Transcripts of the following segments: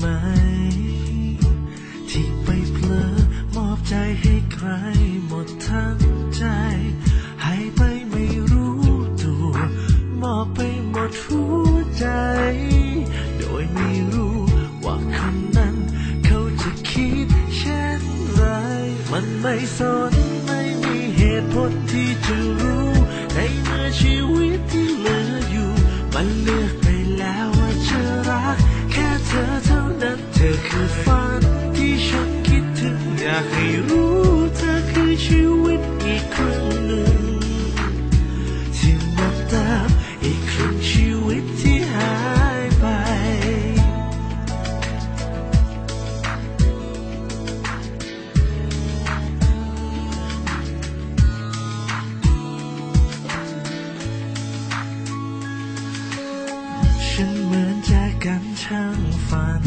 ไหม ที่ไปเพลอมอบใจให้ใครหมดทั้งใจหาไปไม่รู้ตัว มอบไปหมดหัวใจ โดยไม่รู้ว่าคนนั้น เขาจะคิดเช่นไร มันไม่สนไม่มีเหตุผลที่จะรู้ ในเมื่อชีวิตที่เหลืออยู่ มันเลือ ฉันเหมือนแจกันช่างฝัน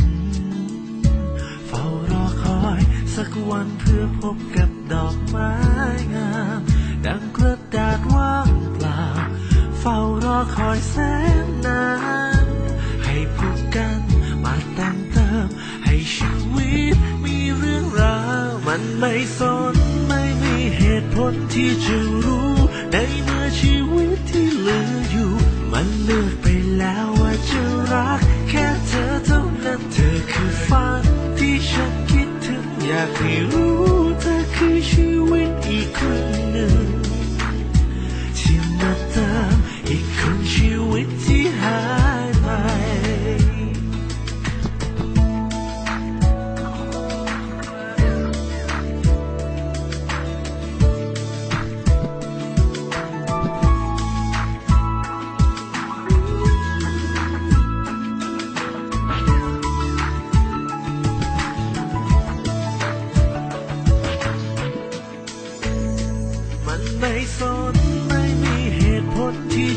เฝ้ารอคอยสักวันเพื่อพบกับดอกไม้งาม ดังกระดาษว่างเปล่า เฝ้ารอคอยแสนนาน ให้พบกันมาแต่งเติม ให้ชีวิตมีเรื่องราว มันไม่สนไม่มีเหตุผลที่จะรู้ ในเมื่อชีวิตที่เหลืออยู่ มันเลือกไปแล้ว คือฝันที่ฉันคิดถึงอยากให้รู้เธอคือชีวิตอีกครั้งหนึ่ง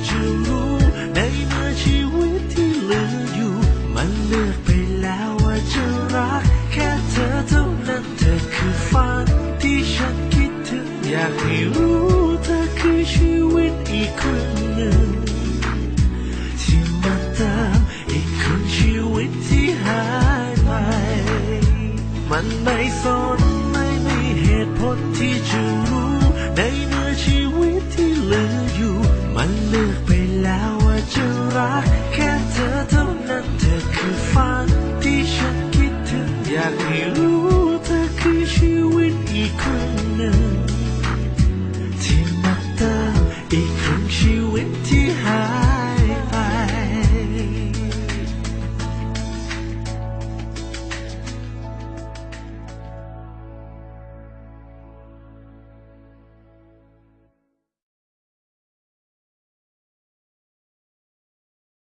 จะรู้ในเมื่อชีวิตที่เหลืออยู่ มันเลือกไปแล้วว่าจะรัก แค่เธอเท่านั้นเธอคือฝันที่ฉันคิดถึงอยากให้รู้เธอคือชีวิตอีกครึ่งหนึ่งที่มาเติมอีกครึ่งชีวิตที่หายไปมันไม่สนไม่มีเหตุผลที่จะรู้ในเมื่อชีวิตที่ 一路。